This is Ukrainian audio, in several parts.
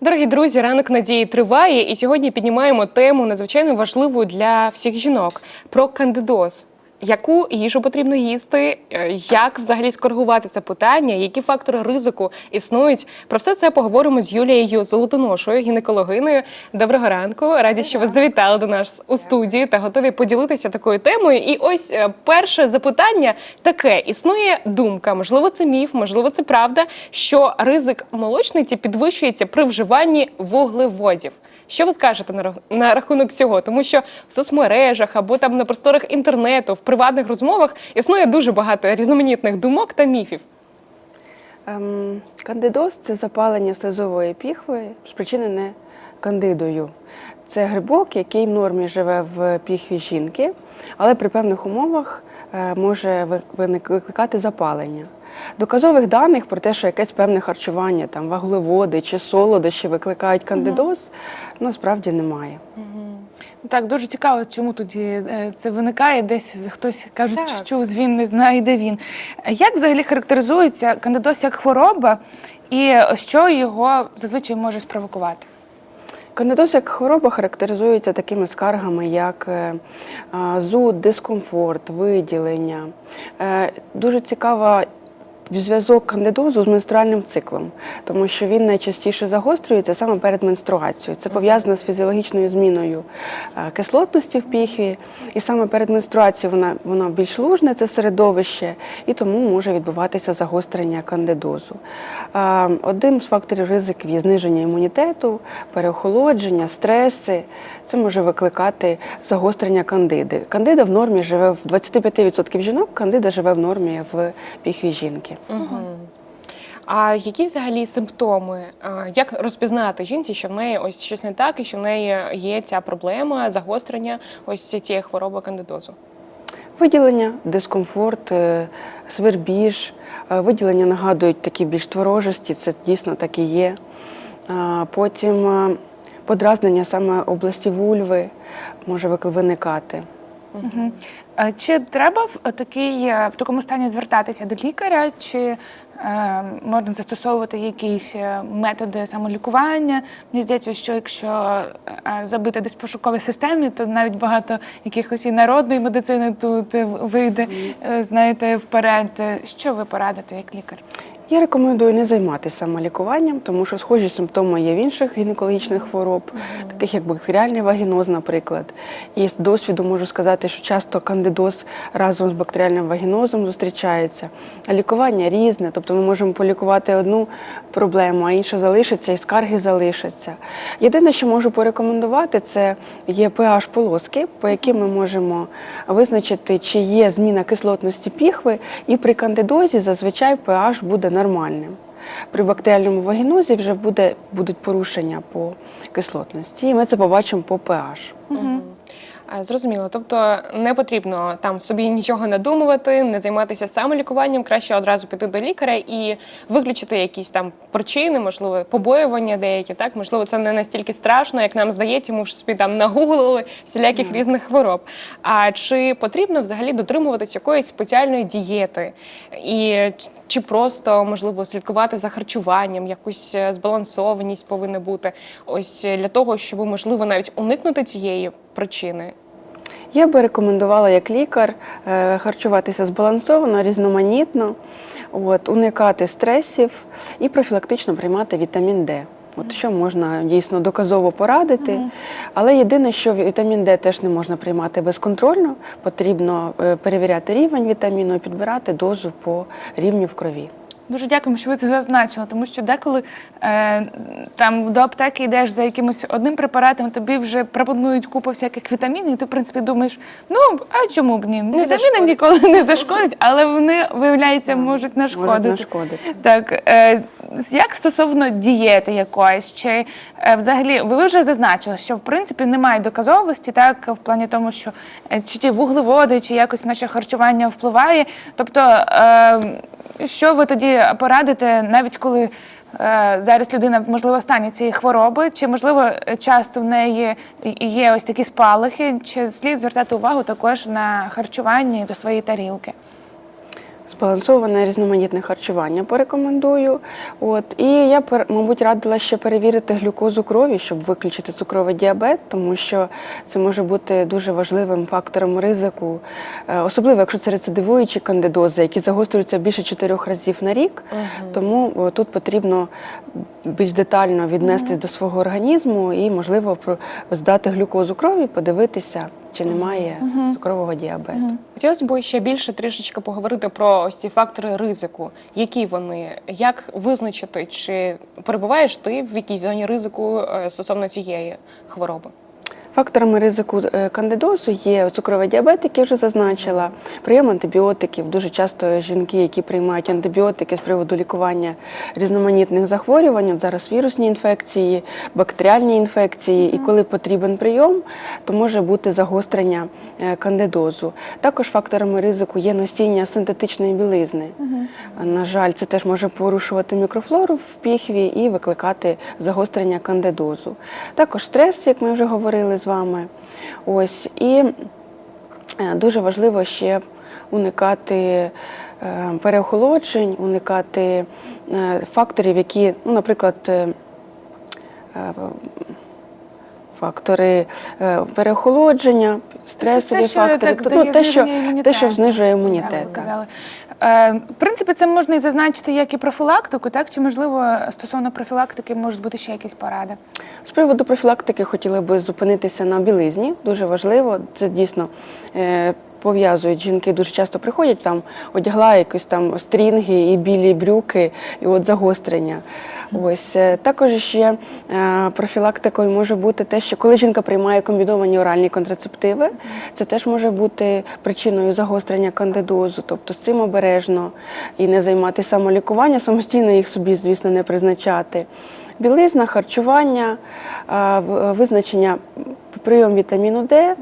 Дорогі друзі, ранок надії триває, і сьогодні піднімаємо тему надзвичайно важливу для всіх жінок про кандидоз. Яку їжу потрібно їсти, е, як взагалі скоригувати це питання, які фактори ризику існують? Про все це поговоримо з Юлією Золотоношою, гінекологиною. Доброго ранку, раді, що ви завітали до нас у студію та готові поділитися такою темою. І ось е, перше запитання таке: існує думка, можливо, це міф, можливо, це правда, що ризик молочниці підвищується при вживанні вуглеводів. Що ви скажете на, рах- рахунок цього? Тому що в соцмережах або там на просторах інтернету, приватних розмовах існує дуже багато різноманітних думок та міфів. Ем, кандидоз це запалення слизової піхви, спричинене кандидою. Це грибок, який в нормі живе в піхві жінки, але при певних умовах е, може викликати запалення. Доказових даних про те, що якесь певне харчування, там вуглеводи чи солодощі викликають кандидоз, насправді немає. Так, дуже цікаво, чому тоді е, це виникає. Десь хтось каже, чув, він не знає, де він. Як взагалі характеризується кандидоз як хвороба, і що його зазвичай може спровокувати? Кандидоз як хвороба характеризується такими скаргами, як е, зуд, дискомфорт, виділення. Е, Дуже цікава зв'язок кандидозу з менструальним циклом, тому що він найчастіше загострюється саме перед менструацією. Це пов'язано з фізіологічною зміною е, кислотності в піхві, і саме перед менструацією вона, воно більш лужне, це середовище, і тому може відбуватися загострення кандидозу. Е, Один з факторів ризиків є зниження імунітету, переохолодження, стреси. Це може викликати загострення кандиди. Кандида в нормі живе в 25% жінок, кандида живе в нормі в піхві жінки. А які взагалі симптоми? Як розпізнати жінці, що в неї ось щось не так, і що в неї є ця проблема загострення ось цієї хвороби кандидозу? Виділення, дискомфорт, е, свербіж, е, виділення нагадують такі більш творожості, це дійсно так і є. Потім е, подразнення саме області вульви може виникати. Мгм. Чи треба в такий е, в такому стані звертатися до лікаря, чи е, можна застосовувати якісь е, методи самолікування? Мені здається, що якщо е, забити десь в пошуковій системі, то навіть багато якихось і народної медицини тут вийде, знаєте, вперед. Що ви порадите як лікар? Я рекомендую не займатися самолікуванням, тому що схожі симптоми є в інших гінекологічних хвороб, таких як бактеріальний вагіноз, наприклад. І з досвіду можу сказати, що часто кандидоз разом з бактеріальним вагінозом зустрічається. А лікування різне, тобто ми можемо полікувати одну проблему, а інша залишиться, і скарги залишаться. Єдине, що можу порекомендувати, це є pH полоски, по яким ми можемо визначити, чи є зміна кислотності піхви, і при кандидозі зазвичай pH буде нормальним. При бактеріальному вагінозі вже буде, будуть порушення по кислотності, і ми це побачимо по pH. А, Зрозуміло, тобто не потрібно там собі нічого надумувати, не займатися самолікуванням, краще одразу піти до лікаря і виключити якісь там причини, можливо, побоювання деякі. Так, можливо, це не настільки страшно, як нам здається, ми ж собі там нагуглили всіляких різних хвороб. А чи потрібно взагалі дотримуватись якоїсь спеціальної дієти? І чи просто можливо слідкувати за харчуванням, якусь е, збалансованість повинна бути, ось е, для того, щоб можливо навіть уникнути цієї причини? Я би рекомендувала як лікар е, харчуватися збалансовано, різноманітно, от, уникати стресів і профілактично приймати вітамін Д. От що можна дійсно доказово порадити. Але єдине, що вітамін Д теж не можна приймати безконтрольно, потрібно е, перевіряти рівень вітаміну і підбирати дозу по рівню в крові. Дуже дякуємо, що ви це зазначили, тому що деколи е, там до аптеки йдеш за якимось одним препаратом, тобі вже пропонують купу всяких вітамінів, і ти в принципі думаєш, ну а чому б ні? Вітаміни ніколи не зашкодять, але вони виявляється можуть нашкодити. Можуть нашкодити. Так, е, як стосовно дієти якоїсь, чи е, взагалі ви вже зазначили, що в принципі немає доказовості, так в плані тому, що е, чи ті вуглеводи, чи якось наше харчування впливає. Тобто, е, що ви тоді порадите, навіть коли е, зараз людина можливо в стані цієї хвороби, чи можливо часто в неї є ось такі спалахи, чи слід звертати увагу також на харчування до своєї тарілки? Збалансоване різноманітне харчування порекомендую. От. І я, мабуть, радила ще перевірити глюкозу крові, щоб виключити цукровий діабет, тому що це може бути дуже важливим фактором ризику, е, особливо якщо це рецидивуючі кандидози, які загострюються більше чотирьох разів на рік. Тому о, тут потрібно більш детально віднестись до свого організму і, можливо, про- здати глюкозу крові, подивитися, чи немає цукрового діабету. Хотілося б ще більше трішечки поговорити про ось ці фактори ризику. Які вони, як визначити, чи перебуваєш ти в якійсь зоні ризику е, стосовно цієї хвороби? Факторами ризику е, кандидозу є цукровий діабет, який вже зазначила, прийом антибіотиків. Дуже часто жінки, які приймають антибіотики з приводу лікування різноманітних захворювань, зараз вірусні інфекції, бактеріальні інфекції, і коли потрібен прийом, то може бути загострення е, кандидозу. Також факторами ризику є носіння синтетичної білизни. На жаль, це теж може порушувати мікрофлору в піхві і викликати загострення кандидозу. Також стрес, як ми вже говорили з вами. Ось і е, дуже важливо ще уникати е, переохолоджень, уникати е, факторів, які, ну, наприклад, фактори переохолодження, стресові те, фактори, так ну, те, що, те, що знижує імунітет. так. Е, в принципі, це можна і зазначити як і профілактику, так чи можливо стосовно профілактики можуть бути ще якісь поради? З приводу профілактики хотіли би зупинитися на білизні. Дуже важливо. Це дійсно е, пов'язують жінки. Дуже часто приходять там, одягла якісь там стрінги і білі брюки, і от загострення. Ось е, також ще е, профілактикою може бути те, що коли жінка приймає комбіновані оральні контрацептиви, це теж може бути причиною загострення кандидозу. Тобто з цим обережно і не займатися самолікування, самостійно їх собі, звісно, не призначати. Білизна, харчування, визначення прийом вітаміну Д.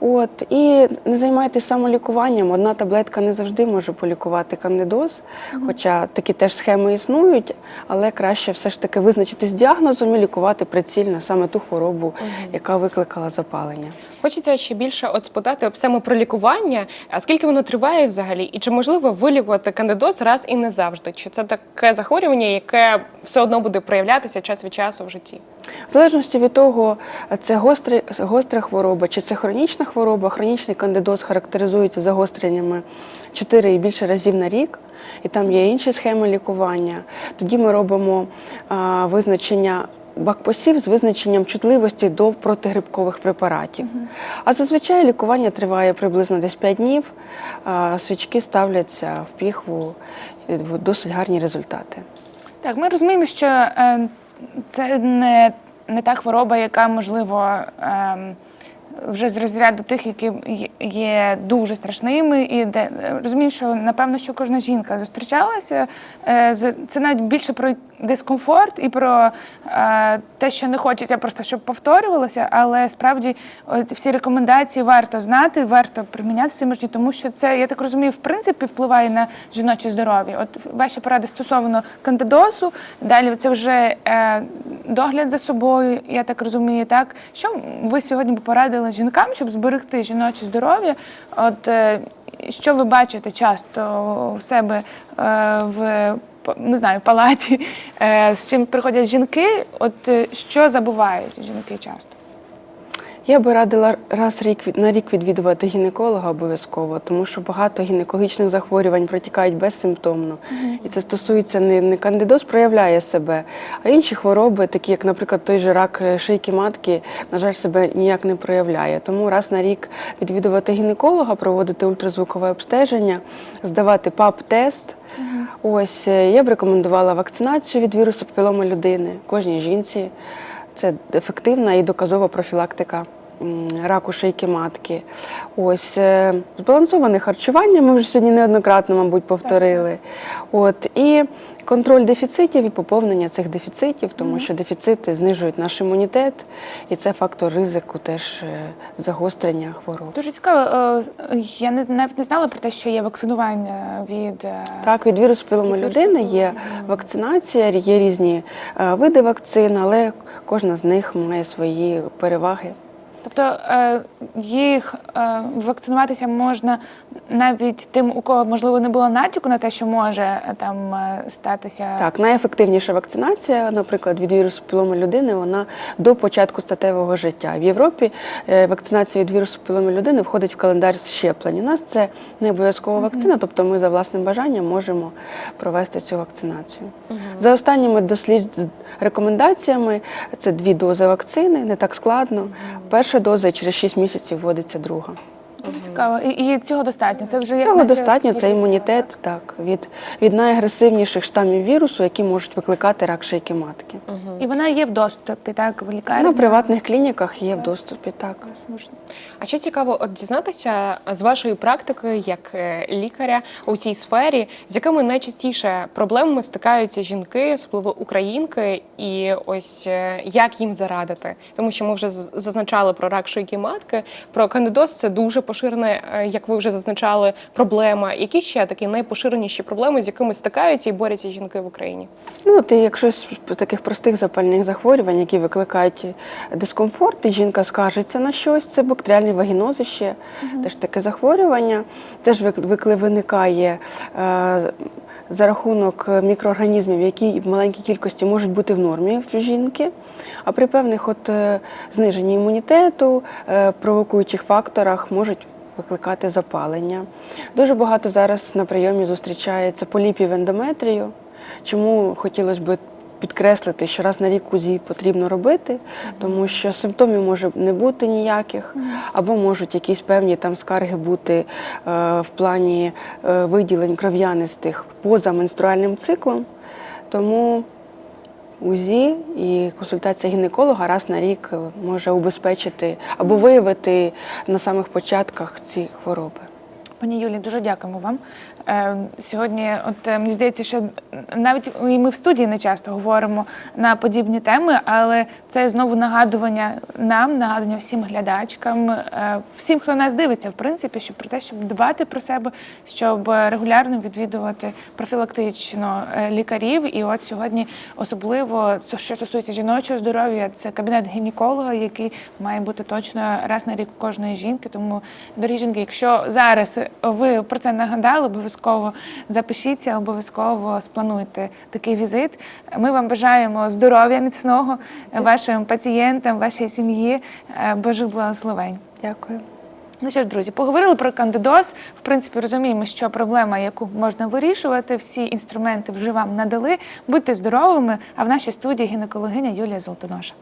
От, і не займайтеся самолікуванням. Одна таблетка не завжди може полікувати кандидоз, хоча такі теж схеми існують, але краще все ж таки визначитись діагнозом і лікувати прицільно саме ту хворобу, яка викликала запалення. Хочеться ще більше от спитати саме про лікування, а скільки воно триває взагалі, і чи можливо вилікувати кандидоз раз і не завжди? Чи це таке захворювання, яке все одно буде проявлятися час від часу в житті? В залежності від того, це гостра, гостра хвороба чи це хронічна хвороба, хронічний кандидоз характеризується загостреннями 4 і більше разів на рік, і там є інші схеми лікування. Тоді ми робимо а, визначення. Бакпосів з визначенням чутливості до протигрибкових препаратів. А зазвичай лікування триває приблизно десь 5 днів. Свічки ставляться в піхву, досить гарні результати. Так, ми розуміємо, що е, це не, не та хвороба, яка можливо. Е, вже з розряду тих, які є- дуже страшними, і де розуміємо, що напевно, що кожна жінка зустрічалася е, з це навіть більше про дискомфорт і про е, те, що не хочеться просто, щоб повторювалося, але справді от, всі рекомендації варто знати, варто приміняти в своєму тому що це, я так розумію, в принципі впливає на жіноче здоров'я. От ваші поради стосовно кандидозу, далі це вже е, догляд за собою, я так розумію, так що ви сьогодні порадили жінкам, щоб зберегти жіноче здоров'я? От е, що ви бачите часто у себе е, в не знаю, палаті, е, з чим приходять жінки? От що забувають жінки часто? Я би радила раз рік на рік відвідувати гінеколога обов'язково, тому що багато гінекологічних захворювань протікають безсимптомно. І це стосується не, не кандидоз проявляє себе, а інші хвороби, такі як, наприклад, той же рак е, шийки матки, на жаль, себе ніяк не проявляє. Тому раз на рік відвідувати гінеколога, проводити ультразвукове обстеження, здавати ПАП-тест. Ось е, я б рекомендувала вакцинацію від вірусу папіломи людини кожній жінці. Це ефективна і доказова профілактика раку шийки матки. Ось е, збалансоване харчування. Ми вже сьогодні неоднократно, мабуть, повторили. От і контроль дефіцитів і поповнення цих дефіцитів, тому що дефіцити знижують наш імунітет, і це фактор ризику теж е, загострення хвороб. Дуже цікаво. е, Я навіть не знала про те, що є вакцинування від е, Так, від вірусу вірусу людини є вакцинація, є різні види вакцин, але кожна з них має свої переваги. Тобто е, їх е, вакцинуватися можна навіть тим, у кого можливо не було натяку на те, що може е, там статися. Так, найефективніша вакцинація, наприклад, від вірусу піломи людини, вона до початку статевого життя. В Європі вакцинація від вірусу піломи людини входить в календар щеплень. У нас це не обов'язкова вакцина, тобто ми за власним бажанням можемо провести цю вакцинацію. За останніми дослід... рекомендаціями це дві дози вакцини, не так складно. Перша доза і через 6 місяців вводиться друга. Цікаво. І, і цього достатньо. Це вже як Цього достатньо, це імунітет так, від, від найагресивніших штамів вірусу, які можуть викликати рак шийки матки. так? І вона є в доступі, так, в лікарні. На приватних клініках є в доступі, так. А що цікаво, от дізнатися з вашої практики як е, лікаря у цій сфері, з якими найчастіше проблемами стикаються жінки, особливо українки, і ось е, як їм зарадити, тому що ми вже зазначали про рак шийки матки, про кандидоз це дуже поширена, е, як ви вже зазначали, проблема. Які ще такі найпоширеніші проблеми, з якими стикаються і борються жінки в Україні? Ну, от якщо з таких простих запальних захворювань, які викликають дискомфорт, і жінка скаржиться на щось, це бактеріальні вагінози ще, теж таке захворювання, теж вик- викли- виникає е, за рахунок мікроорганізмів, які в маленькій кількості можуть бути в нормі в жінки, а при певних от, е, зниженні імунітету, е, провокуючих факторах можуть викликати запалення. Дуже багато зараз на прийомі зустрічається поліпів ендометрію. Чому хотілося б підкреслити, що раз на рік УЗІ потрібно робити, тому що симптомів може не бути ніяких, або можуть якісь певні там скарги бути е, в плані е, виділень кров'янистих поза менструальним циклом. Тому УЗІ і консультація гінеколога раз на рік е, може убезпечити або виявити на самих початках ці хвороби. Пані Юлі, дуже дякуємо вам. Е, Сьогодні, от е, мені здається, що навіть і ми в студії не часто говоримо на подібні теми, але це знову нагадування нам, нагадування всім глядачкам, е, всім, хто нас дивиться, в принципі, що про те, щоб дбати про себе, щоб регулярно відвідувати профілактично лікарів. І от сьогодні особливо що стосується жіночого здоров'я, це кабінет гінеколога, який має бути точно раз на рік кожної жінки. Тому, дорогі жінки, якщо зараз ви про це нагадали, обов'язково запишіться, обов'язково сплануйте такий візит. Ми вам бажаємо здоров'я міцного вашим пацієнтам, вашій сім'ї, е, Божих благословень. Дякую. Ну що ж, друзі, поговорили про кандидоз. В принципі, розуміємо, що проблема, яку можна вирішувати, всі інструменти вже вам надали. Будьте здоровими. А в нашій студії гінекологиня Юлія Золотоноша.